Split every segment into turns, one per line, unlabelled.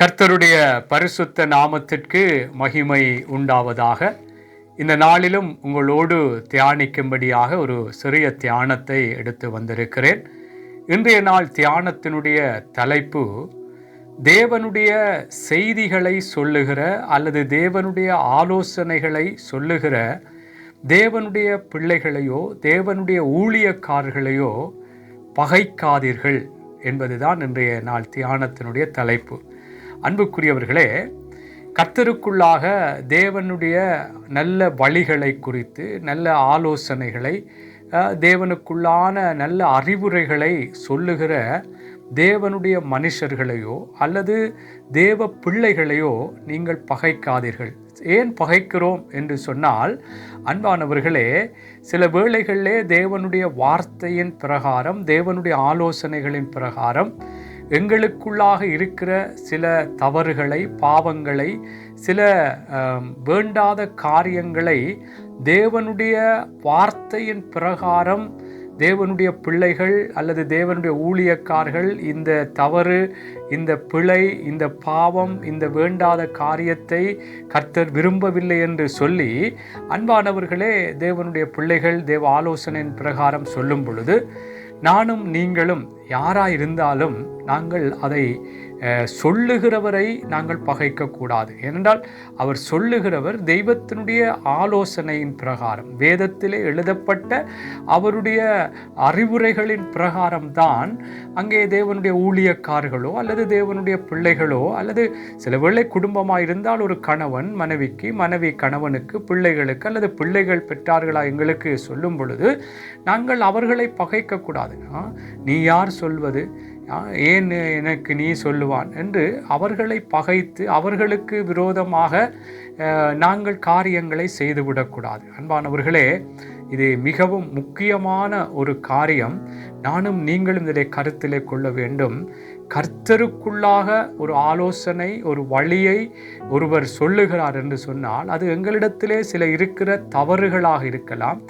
கர்த்தருடைய பரிசுத்த நாமத்திற்கு மகிமை உண்டாவதாக. இந்த நாளிலும் உங்களோடு தியானிக்கும்படியாக ஒரு சிறிய தியானத்தை எடுத்து வந்திருக்கிறேன். இன்றைய நாள் தியானத்தினுடைய தலைப்பு தேவனுடைய செய்திகளை சொல்லுகிற அல்லது தேவனுடைய ஆலோசனைகளை சொல்லுகிற தேவனுடைய பிள்ளைகளையோ தேவனுடைய ஊழியக்காரர்களையோ பகைக்காதீர்கள் என்பதுதான் இன்றைய நாள் தியானத்தினுடைய தலைப்பு. அன்புக்குரியவர்களே கத்தருக்குள்ளாக தேவனுடைய நல்ல வழிகளை குறித்து நல்ல ஆலோசனைகளை தேவனுக்குள்ளான நல்ல அறிவுரைகளை சொல்லுகிற தேவனுடைய மனுஷர்களையோ அல்லது தேவ பிள்ளைகளையோ நீங்கள் பகைக்காதீர்கள். ஏன் பகைக்கிறோம் என்று சொன்னால் அன்பானவர்களே சில வேளைகளிலே தேவனுடைய வார்த்தையின் பிரகாரம் தேவனுடைய ஆலோசனைகளின் பிரகாரம் எங்களுக்குள்ளாக இருக்கிற சில தவறுகளை பாவங்களை சில வேண்டாத காரியங்களை தேவனுடைய வார்த்தையின் பிரகாரம் தேவனுடைய பிள்ளைகள் அல்லது தேவனுடைய ஊழியக்காரர்கள் இந்த தவறு இந்த பிழை இந்த பாவம் இந்த வேண்டாத காரியத்தை கர்த்தர் விரும்பவில்லை என்று சொல்லி அன்பானவர்களே தேவனுடைய பிள்ளைகள் தேவ ஆலோசனையின் பிரகாரம் சொல்லும் பொழுது நானும் நீங்களும் யாராக இருந்தாலும் நாங்கள் அதை சொல்லுகிறவரை நாங்கள் பகைக்கக்கூடாது. ஏனென்றால் அவர் சொல்லுகிறவர் தெய்வத்தினுடைய ஆலோசனையின் பிரகாரம். வேதத்திலே எழுதப்பட்ட அவருடைய அறிவுரைகளின் பிரகாரம்தான் அங்கே தேவனுடைய ஊழியக்காரர்களோ அல்லது தேவனுடைய பிள்ளைகளோ அல்லது சில வேளை குடும்பமாக இருந்தால் ஒரு கணவன் மனைவிக்கு மனைவி கணவனுக்கு பிள்ளைகளுக்கு அல்லது பிள்ளைகள் பெற்றார்களா எங்களுக்கு சொல்லும் பொழுது நாங்கள் அவர்களை பகைக்கக்கூடாது. நீ யார் சொல்வது ஏன் எனக்கு நீ சொல்லுவான்? என்று அவர்களை பகைத்து அவர்களுக்கு விரோதமாக நாங்கள் காரியங்களை செய்துவிடக்கூடாது. அன்பானவர்களே இது மிகவும் முக்கியமான ஒரு காரியம். நானும் நீங்களும் இதை கருத்திலே கொள்ள வேண்டும். கர்த்தருக்குள்ளாக ஒரு ஆலோசனை ஒரு வழியை ஒருவர் சொல்லுகிறார் என்று சொன்னால் அது எங்களிடத்திலே சில இருக்கிற தவறுகளாக இருக்கலாம்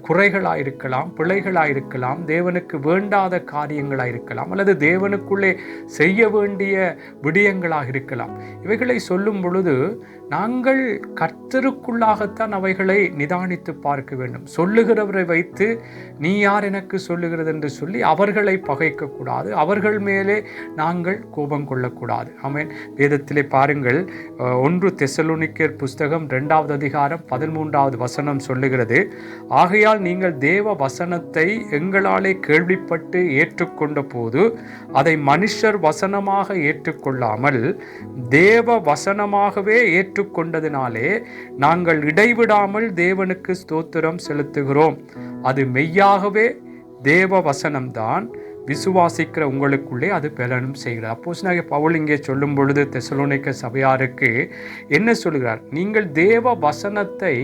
குறைகளாக இருக்கலாம் பிழைகளாக இருக்கலாம் தேவனுக்கு வேண்டாத காரியங்களாக இருக்கலாம் அல்லது தேவனுக்குள்ளே செய்ய வேண்டிய விடயங்களாக இருக்கலாம். இவைகளை சொல்லும் பொழுது நாங்கள் கர்த்தருக்குள்ளாகத்தான் அவைகளை நிதானித்து பார்க்க வேண்டும். சொல்லுகிறவரை வைத்து நீ யார் எனக்கு சொல்லுகிறது என்று சொல்லி அவர்களை பகைக்கக்கூடாது. அவர்கள் மேலே நாங்கள் கோபம் கொள்ளக்கூடாது. ஆமென். வேதத்திலே பாருங்கள் ஒன்று தெசலுனிக்கர் புஸ்தகம் ரெண்டாவது அதிகாரம் பதிமூன்றாவது வசனம் சொல்லுகிறது ஆகையால் நீங்கள் தேவ வசனத்தை எங்களாலே கேள்விப்பட்டு ஏற்றுக்கொண்ட போது அதை மனுஷர் வசனமாக ஏற்றுக்கொள்ளாமல் தேவ வசனமாகவே ஏற்றுக்கொண்டதினாலே நாங்கள் இடைவிடாமல் தேவனுக்கு ஸ்தோத்திரம் செலுத்துகிறோம். அது மெய்யாகவே தேவ வசனம்தான் விசுவாசிக்கிற உங்களுக்குள்ளே அது பலனும் செய்கிறார் அப்போஸ் பவுல் இங்கே சொல்லும் பொழுது தெசலோனிக்க சபையாருக்கு என்ன சொல்கிறார்? நீங்கள் தேவ வசனத்தை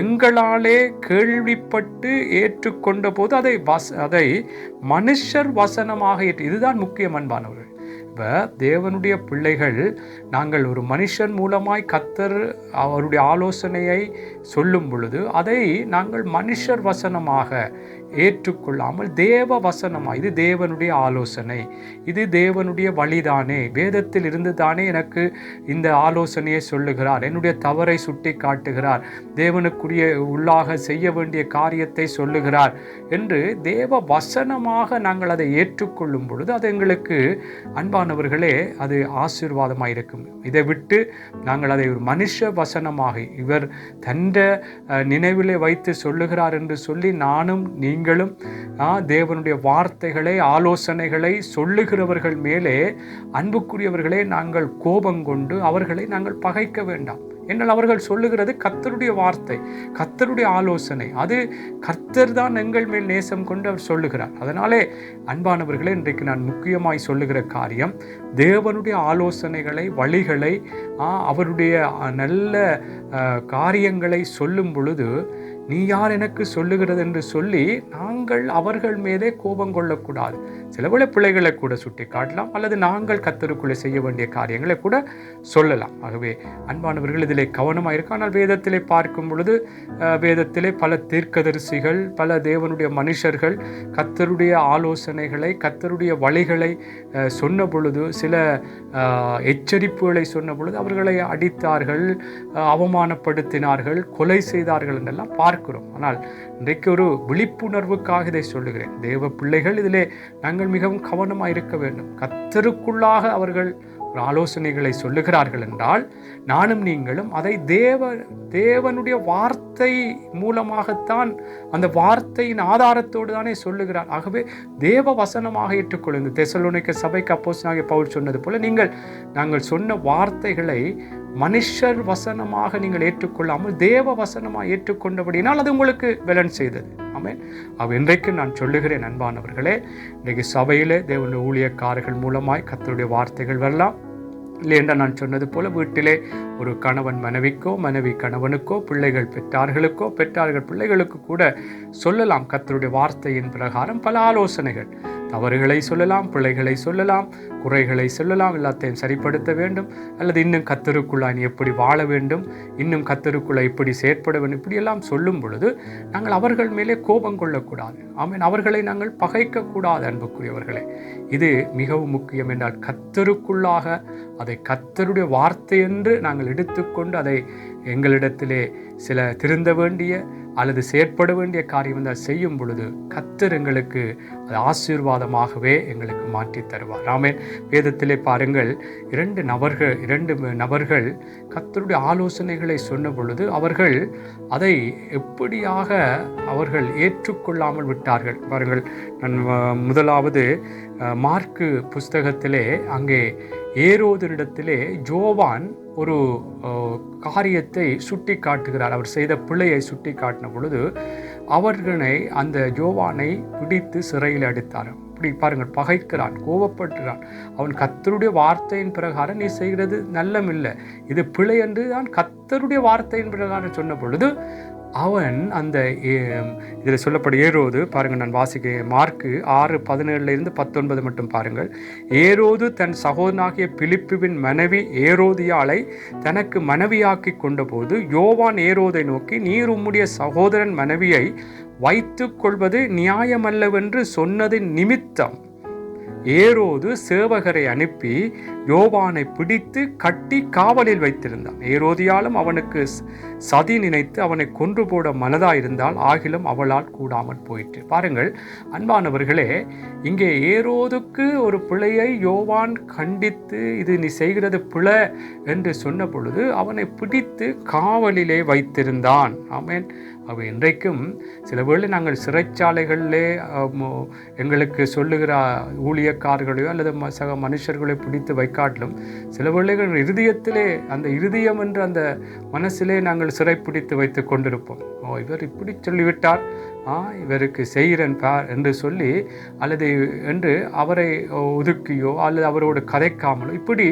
எங்களாலே கேள்விப்பட்டு ஏற்றுக்கொண்ட போது அதை வச அதை மனுஷர் வசனமாக ஏற்று இதுதான் முக்கியம் அன்பானவர்கள். இப்போ தேவனுடைய பிள்ளைகள் நாங்கள் ஒரு மனுஷன் மூலமாய் கத்தர் அவருடைய ஆலோசனையை சொல்லும் பொழுது அதை நாங்கள் மனுஷர் வசனமாக ஏற்றுக்கொள்ளாமல் தேவ வசனமாக இது தேவனுடைய ஆலோசனை இது தேவனுடைய வழிதானே வேதத்தில் இருந்து தானே எனக்கு இந்த ஆலோசனையை சொல்லுகிறார் என்னுடைய தவறை சுட்டி காட்டுகிறார் தேவனுக்குரிய உள்ளாக செய்ய வேண்டிய காரியத்தை சொல்லுகிறார் என்று தேவ வசனமாக நாங்கள் அதை ஏற்றுக்கொள்ளும் பொழுது அது எங்களுக்கு அன்பானவர்களே அது ஆசீர்வாதமாக இருக்கும். இதை விட்டு நாங்கள் அதை ஒரு மனுஷ வசனமாக இவர் தந்த நினைவிலே வைத்து சொல்லுகிறார் என்று சொல்லி நானும் நீங்கள் நீங்களும் தேவனுடைய வார்த்தைகளை ஆலோசனைகளை சொல்லுகிறவர்கள் மேலே அன்புக்குரியவர்களே நாங்கள் கோபம் கொண்டு அவர்களை நாங்கள் பகைக்க வேண்டாம். என்னால் அவர்கள் சொல்லுகிறது கர்த்தருடைய வார்த்தை கர்த்தருடைய ஆலோசனை. அது கர்த்தர் தான் எங்கள் மேல் நேசம் கொண்டு அவர் சொல்லுகிறார். அதனாலே அன்பானவர்களே இன்றைக்கு நான் முக்கியமாய் சொல்லுகிற காரியம் தேவனுடைய ஆலோசனைகளை வழிகளை அவருடைய நல்ல காரியங்களை சொல்லும் பொழுது நீ யார் எனக்கு சொல்லுகிறது என்று சொல்லி நாங்கள் அவர்கள் மீதே கோபம் கொள்ளக்கூடாது. சில பல பிள்ளைகளை கூட சுட்டி காட்டலாம் அல்லது நாங்கள் கத்தருக்குள்ளே செய்ய வேண்டிய காரியங்களை கூட சொல்லலாம். ஆகவே அன்பானவர்கள் இதிலே கவனமாக இருக்கும் ஆனால் வேதத்திலே பார்க்கும் பொழுது வேதத்திலே பல தீர்க்கதரிசிகள் பல தேவனுடைய மனுஷர்கள் கத்தருடைய ஆலோசனைகளை கத்தருடைய வழிகளை சொன்ன பொழுது சில எச்சரிப்புகளை சொன்ன பொழுது அவர்களை அடித்தார்கள் அவமானப்படுத்தினார்கள் கொலை செய்தார்கள் என்றெல்லாம் பார்க்கிறோம். ஆனால் இன்றைக்கு ஒரு விழிப்புணர்வுக்காக இதை சொல்லுகிறேன். தேவ பிள்ளைகள் இதிலே நாங்கள் மிகவும் கவனமாக இருக்க வேண்டும். கத்தருக்குள்ளாக அவர்கள் ஒரு ஆலோசனைகளை சொல்லுகிறார்கள் என்றால் நானும் நீங்களும் அதை தேவ தேவனுடைய வார்த்தை மூலமாகத்தான் அந்த வார்த்தையின் ஆதாரத்தோடு தானே சொல்லுகிறார். ஆகவே தேவ வசனமாக ஏற்றுக்கொள்ளுங்க தெசலோனிக்க சபைக்கு அப்போஸ்தலனாகிய பவுல் சொன்னது போல நீங்கள் நாங்கள் சொன்ன வார்த்தைகளை மனுஷர் வசனமாக நீங்கள் ஏற்றுக்கொள்ளாமல் தேவ வசனமாக ஏற்றுக்கொண்டபடினால் அது உங்களுக்கு பலன் செய்தது. ஆமென். அவ இன்றைக்கு நான் சொல்லுகிறேன் அன்பானவர்களே இன்றைக்கு சபையிலே தேவனுடைய ஊழியக்காரர்கள் மூலமாய் கத்தருடைய வார்த்தைகள் வரலாம். இல்லை என்றால் நான் சொன்னது போல வீட்டிலே ஒரு கணவன் மனைவிக்கோ மனைவி கணவனுக்கோ பிள்ளைகள் பெற்றார்களுக்கோ பெற்றார்கள் பிள்ளைகளுக்கு கூட சொல்லலாம் கத்தருடைய வார்த்தையின் பிரகாரம் பல ஆலோசனைகள். தவறுகளை சொல்லலாம் பிள்ளைகளை சொல்லலாம் குறைகளை சொல்லலாம் எல்லாத்தையும் சரிப்படுத்த வேண்டும். அல்லது இன்னும் கத்தருக்குள்ளா நீ எப்படி வாழ வேண்டும்? இன்னும் கத்தருக்குள்ளே இப்படி செயற்பட வேண்டும்? இப்படியெல்லாம் சொல்லும் பொழுது நாங்கள் அவர்கள் மேலே கோபம் கொள்ளக்கூடாது. ஆமீன். அவர்களை நாங்கள் பகைக்கக்கூடாது அன்புக்குரியவர்களே. இது மிகவும் முக்கியம் என்றால் கத்தருக்குள்ளாக அதை கத்தருடைய வார்த்தை என்று நாங்கள் எடுத்துக்கொண்டு அதை எங்களிடத்திலே சில திருந்த வேண்டிய அல்லது செயற்பட வேண்டிய காரியம் வந்து செய்யும் பொழுது கத்தர் எங்களுக்கு அது ஆசீர்வாதமாகவே எங்களுக்கு மாற்றி தருவார். ஆமென். வேதத்திலே பாருங்கள் இரண்டு நபர்கள் இரண்டு நபர்கள் கத்தருடைய ஆலோசனைகளை சொன்ன பொழுது அவர்கள் அதை எப்படியாக அவர்கள் ஏற்றுக்கொள்ளாமல் விட்டார்கள். பாருங்கள் நான் முதலாவது மார்க்கு புஸ்தகத்திலே அங்கே ஏரோதனிடத்திலே ஜோவான் ஒரு காரியத்தை சுட்டி காட்டுகிறார். அவர் செய்த பிழையை சுட்டி காட்டின பொழுது அவர்களை அந்த ஜோவானை பிடித்து சிறையில் அடித்தார். இப்படி பாருங்கள் பகைக்கிறான் கோபப்படுகிறான். அவன் கத்தருடைய வார்த்தையின் பிரகாரம் நீ செய்கிறது நல்லமில்லை. இது பிழை என்று தான் கத்தருடைய வார்த்தையின் பிரகாரம் சொன்ன பொழுது அவன் அந்த இதில் சொல்லப்படும் ஏரோது பாருங்கள் நான் வாசிக்க மார்க்கு ஆறு பதினேழுல இருந்து பத்தொன்பது மட்டும் பாருங்கள். ஏரோது தன் சகோதரனாகிய பிலிப்புவின் மனைவி ஏரோதியாளை தனக்கு மனைவியாக்கி கொண்டபோது யோவான் ஏரோதை நோக்கி நீர் உம்முடைய சகோதரன் மனைவியை வைத்து கொள்வது நியாயமல்லவென்று சொன்னதின் நிமித்தம். ஏரோது சேவகரை அனுப்பி யோவானை பிடித்து கட்டி காவலில் வைத்திருந்தான். ஏரோதியாலும் அவனுக்கு சதி நினைத்து அவனை கொன்று போட மனதாயிருந்தால் ஆகிலும் அவளால் கூடாமல் போயிற்று. பாருங்கள் அன்பானவர்களே இங்கே ஏரோதுக்கு ஒரு பிழையை யோவான் கண்டித்து இது நீ செய்கிறது பிழை என்று சொன்ன பொழுது அவனை பிடித்து காவலிலே வைத்திருந்தான். ஆமேன். அவ இன்றைக்கும் சில வேளை நாங்கள் சிறைச்சாலைகளிலே எங்களுக்கு சொல்லுகிற ஊழியக்காரர்களையோ அல்லது சக மனுஷர்களை பிடித்து காட்டிலும் சில பிள்ளைகள் இருதயத்திலே அந்த இருதயம் என்று அந்த மனசிலே நாங்கள் சிறைப்பிடித்து வைத்து கொண்டிருப்போம். ஓ இவர் இப்படி சொல்லிவிட்டார்? ஆ இவருக்கு செய்கிறேன் பார் என்று சொல்லி அல்லது என்று அவரை ஒதுக்கியோ அல்லது அவரோடு கதைக்காமலோ இப்படி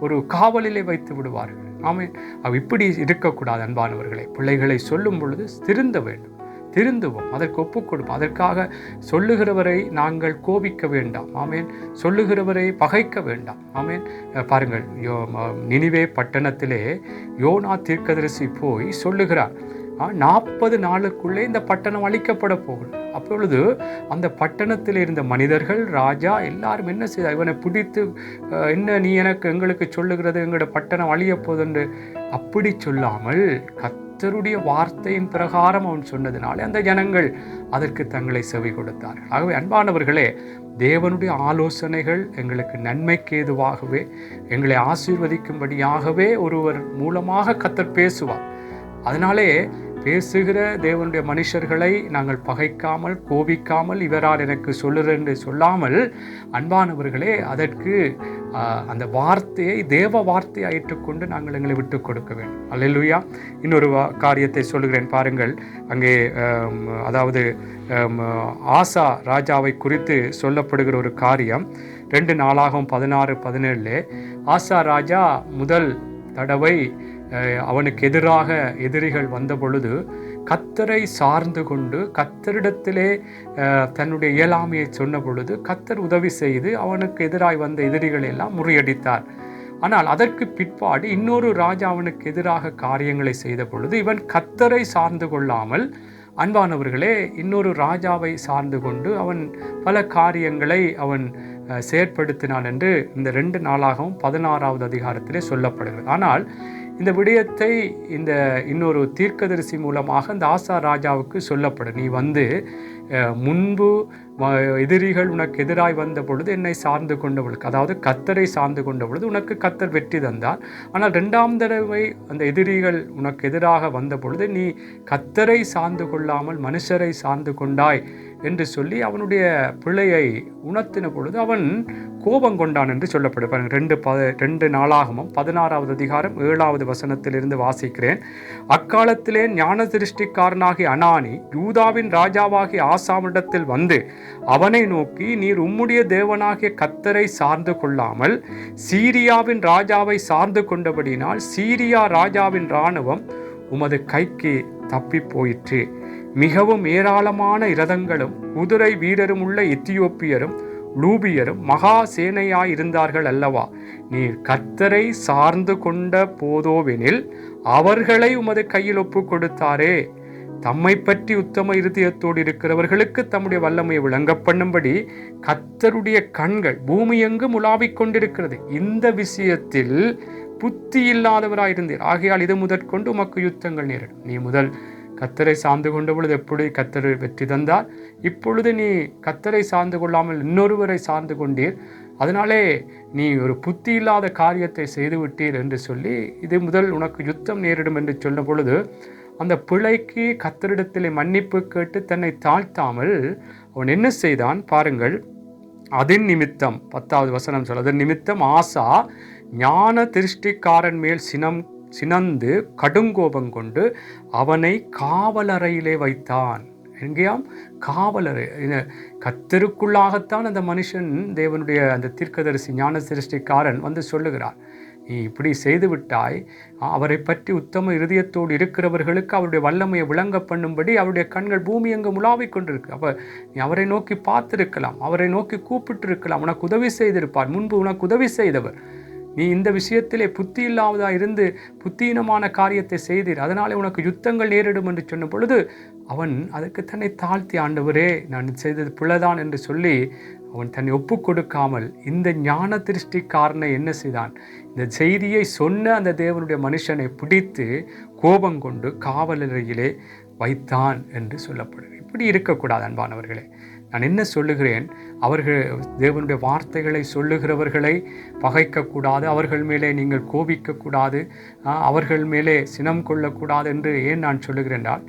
ஒரு காவலிலே வைத்து விடுவார்கள். ஆமே அவ இப்படி இருக்கக்கூடாது அன்பானவர்களை. பிள்ளைகளை சொல்லும் பொழுது திருந்த வேண்டும். திருந்துவோம். அதற்கு ஒப்புக் கொடுப்போம். அதற்காக சொல்லுகிறவரை நாங்கள் கோபிக்க வேண்டாம். ஆமேன். சொல்லுகிறவரை பகைக்க வேண்டாம். ஆமேன். பாருங்கள் யோ நினிவே பட்டணத்திலே யோனா தீர்க்கதரிசி போய் சொல்லுகிறார் நாற்பது நாளுக்குள்ளே இந்த பட்டணம் அழிக்கப்பட போகும் அப்பொழுது அந்த பட்டணத்தில் இருந்த மனிதர்கள் ராஜா எல்லாரும் என்ன செய்தார்? இவனை பிடித்து என்ன நீ எனக்கு எங்களுக்கு சொல்லுகிறது? எங்களோட பட்டணம் அழிய போகுது அப்படி சொல்லாமல் கர்த்தருடைய வார்த்தையின் பிரகாரம் அவன் சொன்னதினாலே அந்த ஜனங்கள் அதற்கு தங்களை செவி கொடுத்தார்கள். ஆகவே அன்பானவர்களே தேவனுடைய ஆலோசனைகள் எங்களுக்கு நன்மைக்கு ஏதுவாகவே எங்களை ஆசீர்வதிக்கும்படியாகவே ஒருவர் மூலமாக கத்தர் பேசுவார். அதனாலே பேசுகிற தேவனுடைய மனுஷர்களை நாங்கள் பகைக்காமல் கோபிக்காமல் இவரால் எனக்கு சொல்லுறேன் என்று சொல்லாமல் அன்பானவர்களே அதற்கு அந்த வார்த்தையை தேவ வார்த்தையை ஏற்றுக்கொண்டு நாங்கள் எங்களை விட்டு கொடுக்க வேண்டும். அல்லையா இன்னொரு வா- காரியத்தை சொல்லுகிறேன் பாருங்கள். அங்கே அதாவது ஆசா ராஜாவை குறித்து சொல்லப்படுகிற ஒரு காரியம். ரெண்டு நாளாகவும் பதினாறு பதினேழு ஆசா ராஜா முதல் தடவை அவனுக்கு எதிராக எதிரிகள் வந்த பொழுது கத்தரை சார்ந்து கொண்டு கத்தரிடத்திலே தன்னுடைய இயலாமையை சொன்ன பொழுது கத்தர் உதவி செய்து அவனுக்கு எதிராய் வந்த எதிரிகளை எல்லாம் முறியடித்தார். ஆனால் அதற்கு பிற்பாடு இன்னொரு ராஜா அவனுக்கு எதிராக காரியங்களை செய்த பொழுது இவன் கத்தரை சார்ந்து கொள்ளாமல் அன்பானவர்களே இன்னொரு ராஜாவை சார்ந்து கொண்டு அவன் பல காரியங்களை அவன் செயற்படுத்தினான் என்று இந்த ரெண்டு நாளாகவும் பதினாறாவது அதிகாரத்திலே சொல்லப்படுகிறது. ஆனால் இந்த விடயத்தை இந்த இன்னொரு தீர்க்கதரிசி மூலமாக இந்த ஆசா ராஜாவுக்கு சொல்லப்படும். நீ வந்து முன்பு எதிரிகள் உனக்கு எதிராய் வந்த பொழுது என்னை சார்ந்து கொண்டவளுக்கு அதாவது கத்தரை சார்ந்து கொண்ட பொழுது உனக்கு கத்தர் வெற்றி தந்தார். ஆனால் ரெண்டாம் தடவை அந்த எதிரிகள் உனக்கு எதிராக வந்த பொழுது நீ கத்தரை சார்ந்து கொள்ளாமல் மனுஷரை சார்ந்து கொண்டாய். என்று சொல்லி அவனுடைய பிள்ளையை உணர்த்தின பொழுது அவன் கோபம் கொண்டான் என்று சொல்லப்படுவான் ரெண்டு ப ரெண்டு நாளாகமும் பதினாறாவது அதிகாரம் ஏழாவது வசனத்திலிருந்து வாசிக்கிறேன். அக்காலத்திலே ஞான திருஷ்டிக்காரனாகி அனானி யூதாவின் ராஜாவாகி ஆசாமிடத்தில் வந்து அவனை நோக்கி நீர் உம்முடைய தேவனாகிய கத்தரை சார்ந்து கொள்ளாமல் சீரியாவின் ராஜாவை சார்ந்து கொண்டபடினால் சீரியா ராஜாவின் இராணுவம் உமது கைக்கு தப்பி போயிற்று மிகவும் ஏராளமான இரதங்களும் குதிரை வீரரும் உள்ள எத்தியோப்பியரும் லூபியரும் மகா சேனையாயிருந்தார்கள் அல்லவா? நீர் கர்த்தரை சார்ந்து கொண்ட போதோவெனில் அவர்களை உமது கையில் ஒப்பு கொடுத்தாரே. தம்மை பற்றி உத்தம இருதயத்தோடு இருக்கிறவர்களுக்கு தம்முடைய வல்லமையை விளங்க பண்ணும்படி கத்தருடைய கண்கள் பூமியெங்கும் உலாவிக் கொண்டிருக்கிறது. இந்த விஷயத்தில் புத்தி இல்லாதவராயிருந்தீர். ஆகையால் இது முதற்கொண்டு உமக்கு யுத்தங்கள் நேரிடும். நீ முதல் கத்தரை சார்ந்து கொண்ட பொழுது எப்படி கத்தர் வெற்றி தந்தார்? இப்பொழுது நீ கத்தரை சார்ந்து கொள்ளாமல் இன்னொருவரை சார்ந்து கொண்டீர். அதனாலே நீ ஒரு புத்தி இல்லாத காரியத்தை செய்து விட்டீர் என்று சொல்லி இது முதல் உனக்கு யுத்தம் நேரிடும் என்று சொன்ன பொழுது அந்த பிழைக்கு கத்தரிடத்திலே மன்னிப்பு கேட்டு தன்னை தாழ்த்தாமல் அவன் என்ன செய்தான்? பாருங்கள் அதன் நிமித்தம் பத்தாவது வசனம் சொல் அதன் நிமித்தம் ஆசா ஞான திருஷ்டிக்காரன் மேல் சினம் சினந்து கடுங்கோபம் கொண்டு அவனை காவலறையிலே வைத்தான். எங்கேயாம்? காவலரை கத்தருக்குள்ளாகத்தான் அந்த மனுஷன் தேவனுடைய அந்த தீர்க்கதரிசி ஞான சிருஷ்டிக்காரன் வந்து சொல்லுகிறார். நீ இப்படி செய்துவிட்டாய் அவரை பற்றி உத்தம இருதயத்தோடு இருக்கிறவர்களுக்கு அவருடைய வல்லமையை விளங்க பண்ணும்படி அவருடைய கண்கள் பூமி எங்கு முலாவிக் கொண்டிருக்கு. அப்போ நீ அவரை நோக்கி பார்த்திருக்கலாம் அவரை நோக்கி கூப்பிட்டு இருக்கலாம் உனக்கு உதவி செய்திருப்பார். முன்பு உனக்கு உதவி செய்தவர். நீ இந்த விஷயத்திலே புத்தி இல்லாததா இருந்து புத்தீனமான காரியத்தை செய்தீர். அதனாலே உனக்கு யுத்தங்கள் நேரிடும் என்று சொன்ன பொழுது அவன் அதற்கு தன்னை தாழ்த்தி ஆண்டவரே நான் செய்தது புள்ளதான் என்று சொல்லி அவன் தன்னை ஒப்பு கொடுக்காமல் இந்த ஞான திருஷ்டிக்காரனை என்ன செய்தான்? இந்த செய்தியை சொன்ன அந்த தேவனுடைய மனுஷனை பிடித்து கோபம் கொண்டு காவலறையிலே வைத்தான் என்று சொல்லப்படுது இப்படி இருக்கக்கூடாது அன்பானவர்களே. நான் என்ன சொல்லுகிறேன்? அவர்கள் தேவனுடைய வார்த்தைகளை சொல்லுகிறவர்களை பகைக்கக்கூடாது அவர்கள் மேலே நீங்கள் கோபிக்கக்கூடாது அவர்கள் மேலே சினம் கொள்ளக்கூடாது என்று ஏன் நான் சொல்லுகிறேன் என்றால்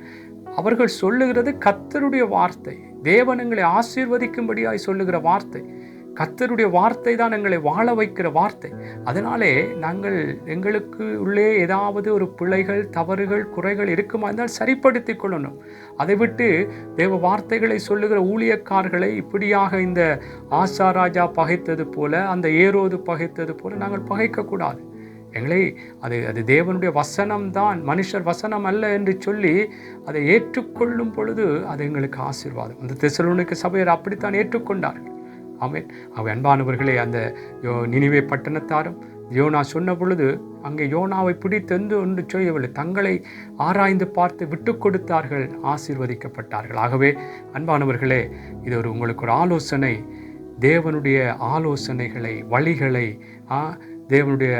அவர்கள் சொல்லுகிறது கத்தருடைய வார்த்தை. தேவன் எங்களை ஆசீர்வதிக்கும்படியாய் சொல்லுகிற வார்த்தை. கத்தருடைய வார்த்தை தான் எங்களை வாழ வைக்கிற வார்த்தை. அதனாலே நாங்கள் எங்களுக்கு உள்ளே ஏதாவது ஒரு பிழைகள் தவறுகள் குறைகள் இருக்குமா இருந்தால் சரிப்படுத்தி கொள்ளணும். அதை விட்டு தேவ வார்த்தைகளை சொல்லுகிற ஊழியக்காரர்களை இப்படியாக இந்த ஆசா ராஜா பகைத்தது போல அந்த ஏரோது பகைத்தது போல நாங்கள் பகைக்கக்கூடாது. எங்களை அது அது தேவனுடைய வசனம் தான் மனுஷர் வசனம் அல்ல என்று சொல்லி அதை ஏற்றுக்கொள்ளும் பொழுது அது எங்களுக்கு ஆசீர்வாதம். அந்த தெசலோனிக்கு சபையர் அப்படித்தான் ஏற்றுக்கொண்டார்கள். ஆமேன். அவ அன்பானவர்களே அந்த யோ நினிவே பட்டணத்தாரும் யோனா சொன்ன பொழுது அங்கே யோனாவை பிடித்தெந்து ஒன்று செய்யவில்லை. தங்களை ஆராய்ந்து பார்த்து விட்டு கொடுத்தார்கள் ஆசீர்வதிக்கப்பட்டார்கள். ஆகவே அன்பானவர்களே இது ஒரு உங்களுக்கு ஒரு ஆலோசனை. தேவனுடைய ஆலோசனைகளை வழிகளை தேவனுடைய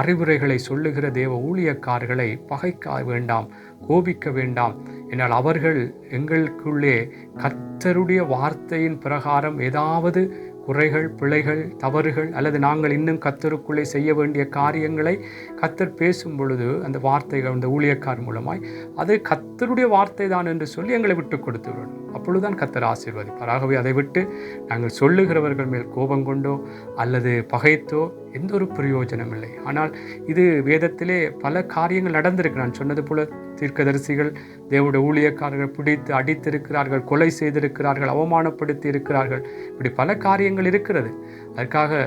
அறிவுரைகளை சொல்லுகிற தேவ ஊழியக்காரர்களை பகைக்க வேண்டாம் கோபிக்க வேண்டாம். என்னால் அவர்கள் எங்களுக்குள்ளே கர்த்தருடைய வார்த்தையின் பிரகாரம் ஏதாவது குறைகள் பிழைகள் தவறுகள் அல்லது நாங்கள் இன்னும் கத்தருக்குள்ளே செய்ய வேண்டிய காரியங்களை கத்தர் பேசும் பொழுது அந்த வார்த்தைகள் அந்த ஊழியக்கார் மூலமாய் அது கத்தருடைய வார்த்தை தான் என்று சொல்லி எங்களை விட்டு கொடுத்து விடணும் அப்பொழுதுதான் கத்தர் ஆசீர்வதிப்பார். ஆகவே அதை விட்டு நாங்கள் சொல்லுகிறவர்கள் மேல் கோபம் கொண்டோ அல்லது பகைத்தோ எந்த ஒரு பிரயோஜனம் இல்லை. ஆனால் இது வேதத்திலே பல காரியங்கள் நடந்திருக்கு. நான் சொன்னது போல தீர்க்கதரிசிகள் தேவனுடைய ஊழியக்காரர்கள் பிடித்து அடித்திருக்கிறார்கள் கொலை செய்திருக்கிறார்கள் அவமானப்படுத்தி இருக்கிறார்கள். இப்படி பல காரியங்கள் இருக்கிறது. அதற்காக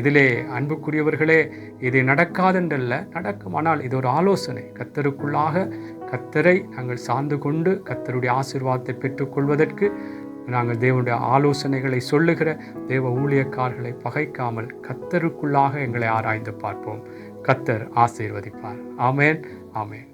இதிலே அன்புக்குரியவர்களே இது நடக்காதென்றல்ல நடக்கும். ஆனால் இது ஒரு ஆலோசனை. கத்தருக்குள்ளாக கத்தரை நாங்கள் சார்ந்து கொண்டு கத்தருடைய ஆசிர்வாதத்தை பெற்றுக்கொள்வதற்கு நாங்கள் தேவனுடைய ஆலோசனைகளை சொல்லுகிற தேவ ஊழியக்காரர்களை பகைக்காமல் கத்தருக்குள்ளாக எங்களை ஆராய்ந்து பார்ப்போம். கத்தர் ஆசீர்வதிப்பார். ஆமேன். ஆமேன்.